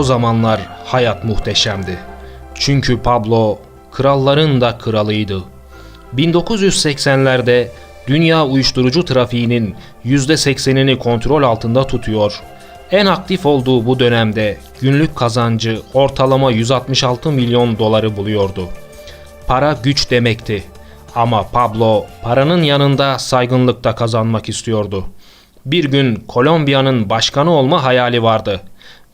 O zamanlar hayat muhteşemdi. Çünkü Pablo kralların da kralıydı. 1980'lerde dünya uyuşturucu trafiğinin %80'ini kontrol altında tutuyor. En aktif olduğu bu dönemde günlük kazancı ortalama 166 milyon doları buluyordu. Para güç demekti. Ama Pablo paranın yanında saygınlık da kazanmak istiyordu. Bir gün Kolombiya'nın başkanı olma hayali vardı.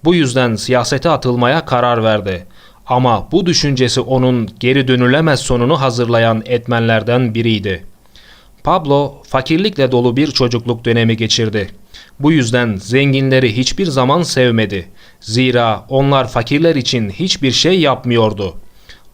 Bu yüzden siyasete atılmaya karar verdi. Ama bu düşüncesi onun geri dönülemez sonunu hazırlayan etmenlerden biriydi. Pablo fakirlikle dolu bir çocukluk dönemi geçirdi. Bu yüzden zenginleri hiçbir zaman sevmedi. Zira onlar fakirler için hiçbir şey yapmıyordu.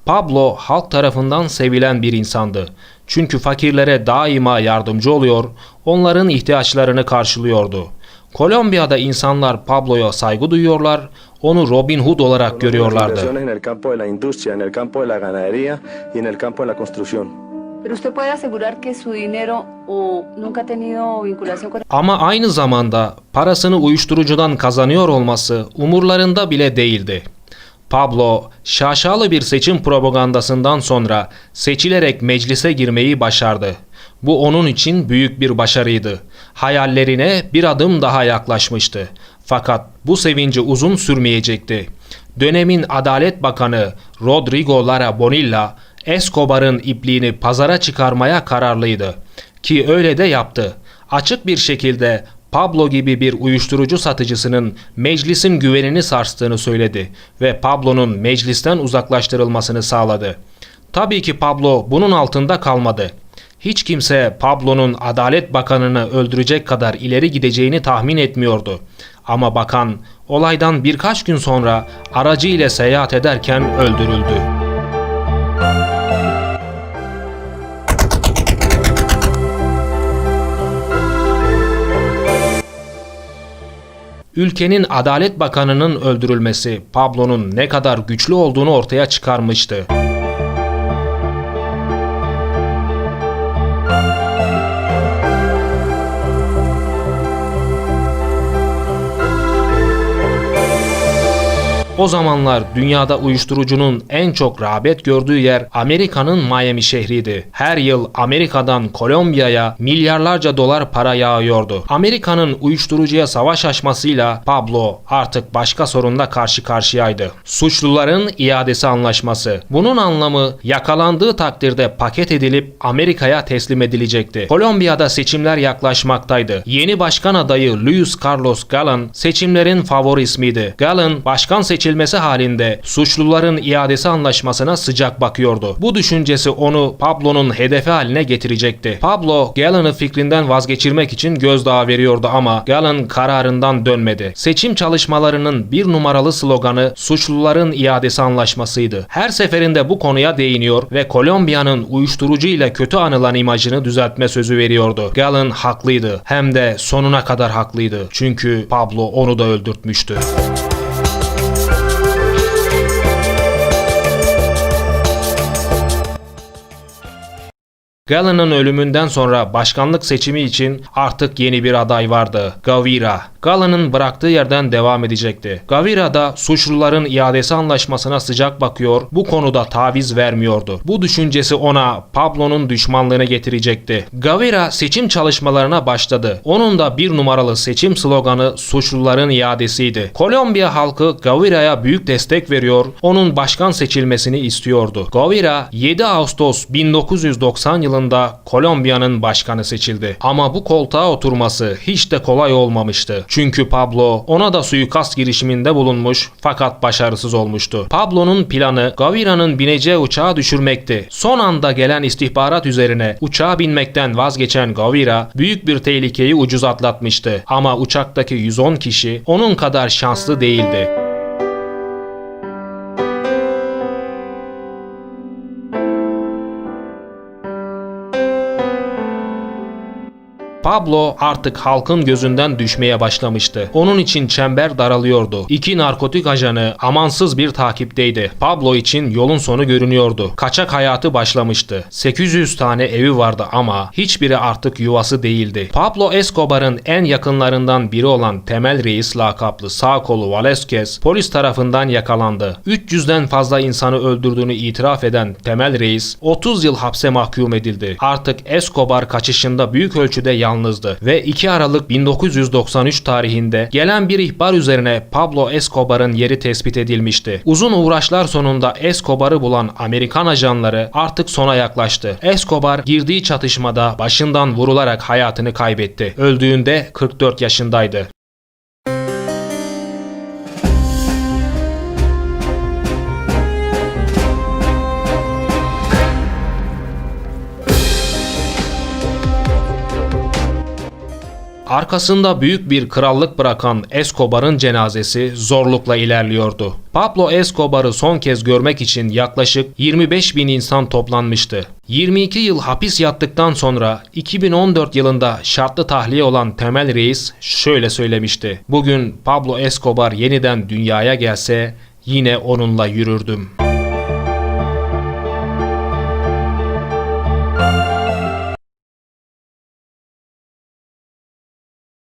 Pablo halk tarafından sevilen bir insandı. Çünkü fakirlere daima yardımcı oluyor, onların ihtiyaçlarını karşılıyordu. Kolombiya'da insanlar Pablo'ya saygı duyuyorlar, onu Robin Hood olarak görüyorlardı. Ama aynı zamanda parasını uyuşturucudan kazanıyor olması umurlarında bile değildi. Pablo, şaşalı bir seçim propagandasından sonra seçilerek meclise girmeyi başardı. Bu onun için büyük bir başarıydı. Hayallerine bir adım daha yaklaşmıştı. Fakat bu sevinci uzun sürmeyecekti. Dönemin Adalet Bakanı Rodrigo Lara Bonilla, Escobar'ın ipliğini pazara çıkarmaya kararlıydı. Ki öyle de yaptı. Açık bir şekilde Pablo gibi bir uyuşturucu satıcısının meclisin güvenini sarstığını söyledi ve Pablo'nun meclisten uzaklaştırılmasını sağladı. Tabii ki Pablo bunun altında kalmadı. Hiç kimse Pablo'nun Adalet Bakanı'nı öldürecek kadar ileri gideceğini tahmin etmiyordu. Ama bakan olaydan birkaç gün sonra aracı ile seyahat ederken öldürüldü. Ülkenin Adalet Bakanı'nın öldürülmesi Pablo'nun ne kadar güçlü olduğunu ortaya çıkarmıştı. O zamanlar dünyada uyuşturucunun en çok rağbet gördüğü yer Amerika'nın Miami şehriydi. Her yıl Amerika'dan Kolombiya'ya milyarlarca dolar para yağıyordu. Amerika'nın uyuşturucuya savaş açmasıyla Pablo artık başka sorunla karşı karşıyaydı. Suçluların iadesi anlaşması. Bunun anlamı yakalandığı takdirde paket edilip Amerika'ya teslim edilecekti. Kolombiya'da seçimler yaklaşmaktaydı. Yeni başkan adayı Luis Carlos Galán seçimlerin favori ismiydi. Galán başkan seçilmesi halinde suçluların iadesi anlaşmasına sıcak bakıyordu. Bu düşüncesi onu Pablo'nun hedefi haline getirecekti. Pablo, Gallen'ı fikrinden vazgeçirmek için gözdağı veriyordu ama Gallen kararından dönmedi. Seçim çalışmalarının bir numaralı sloganı suçluların iadesi anlaşmasıydı. Her seferinde bu konuya değiniyor ve Kolombiya'nın uyuşturucu ile kötü anılan imajını düzeltme sözü veriyordu. Gallen haklıydı. Hem de sonuna kadar haklıydı. Çünkü Pablo onu da öldürtmüştü. Gallen'ın ölümünden sonra başkanlık seçimi için artık yeni bir aday vardı. Gavira. Gallen'ın bıraktığı yerden devam edecekti. Gavira da suçluların iadesi anlaşmasına sıcak bakıyor, bu konuda taviz vermiyordu. Bu düşüncesi ona Pablo'nun düşmanlığını getirecekti. Gavira seçim çalışmalarına başladı. Onun da bir numaralı seçim sloganı suçluların iadesiydi. Kolombiya halkı Gavira'ya büyük destek veriyor, onun başkan seçilmesini istiyordu. Gavira 7 Ağustos 1990 yılında Kolombiya'nın başkanı seçildi. Ama bu koltuğa oturması hiç de kolay olmamıştı. Çünkü Pablo ona da suikast girişiminde bulunmuş fakat başarısız olmuştu. Pablo'nun planı Gavira'nın bineceği uçağı düşürmekti. Son anda gelen istihbarat üzerine uçağa binmekten vazgeçen Gavira büyük bir tehlikeyi ucuz atlatmıştı. Ama uçaktaki 110 kişi onun kadar şanslı değildi. Pablo artık halkın gözünden düşmeye başlamıştı. Onun için çember daralıyordu. İki narkotik ajanı amansız bir takipteydi. Pablo için yolun sonu görünüyordu. Kaçak hayatı başlamıştı. 800 tane evi vardı ama hiçbiri artık yuvası değildi. Pablo Escobar'ın en yakınlarından biri olan Temel Reis lakaplı sağ kolu Valesquez polis tarafından yakalandı. 300'den fazla insanı öldürdüğünü itiraf eden Temel Reis 30 yıl hapse mahkum edildi. Artık Escobar kaçışında büyük ölçüde yalnızdı ve 2 Aralık 1993 tarihinde gelen bir ihbar üzerine Pablo Escobar'ın yeri tespit edilmişti. Uzun uğraşlar sonunda Escobar'ı bulan Amerikan ajanları artık sona yaklaştı. Escobar girdiği çatışmada başından vurularak hayatını kaybetti. Öldüğünde 44 yaşındaydı. Arkasında büyük bir krallık bırakan Escobar'ın cenazesi zorlukla ilerliyordu. Pablo Escobar'ı son kez görmek için yaklaşık 25 bin insan toplanmıştı. 22 yıl hapis yattıktan sonra 2014 yılında şartlı tahliye olan Temel Reis şöyle söylemişti. Bugün Pablo Escobar yeniden dünyaya gelse yine onunla yürürdüm.